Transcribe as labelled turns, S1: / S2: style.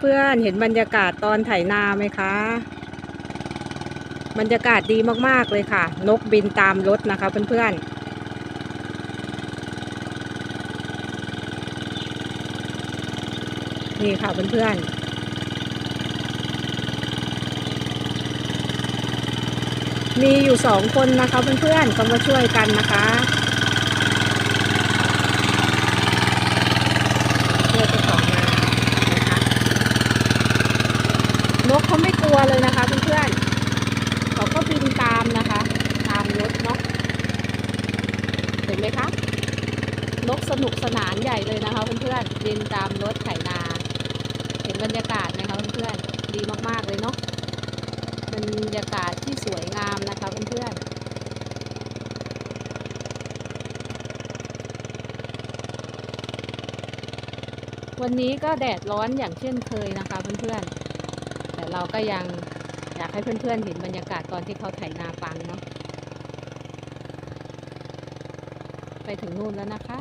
S1: เพื่อนๆเห็นบรรยากาศตอนไถนาไหมคะ บรรยากาศดีมากๆเลยค่ะ นกบินตามรถนะคะเพื่อนๆนี่ค่ะเพื่อนๆ มีอยู่สองคนนะคะเพื่อนๆก็มาช่วยกันนะคะช่วยเจ้าของนานะคะ น กเขาไม่กลัวเลยนะคะเพื่อนๆเขาก็บินตามนะคะ ตามรถเนาะเห็นไหมคะนกสนุกสนานใหญ่เลยนะคะเพื่อนๆบินตามรถไถนา เห็นบรรยากาศไหมคะเพื่อนๆดีมากๆเลยเนาะบรรยากาศที่สวยงามนะคะเพื่อนๆวันนี้ก็แดดร้อนอย่างเช่นเคยนะคะเพื่อนๆ เราก็ยังอยากให้เพื่อนๆเห็นบรรยากาศตอนที่เขาไถนาปังเนาะไปถึงนู่นแล้วนะคะ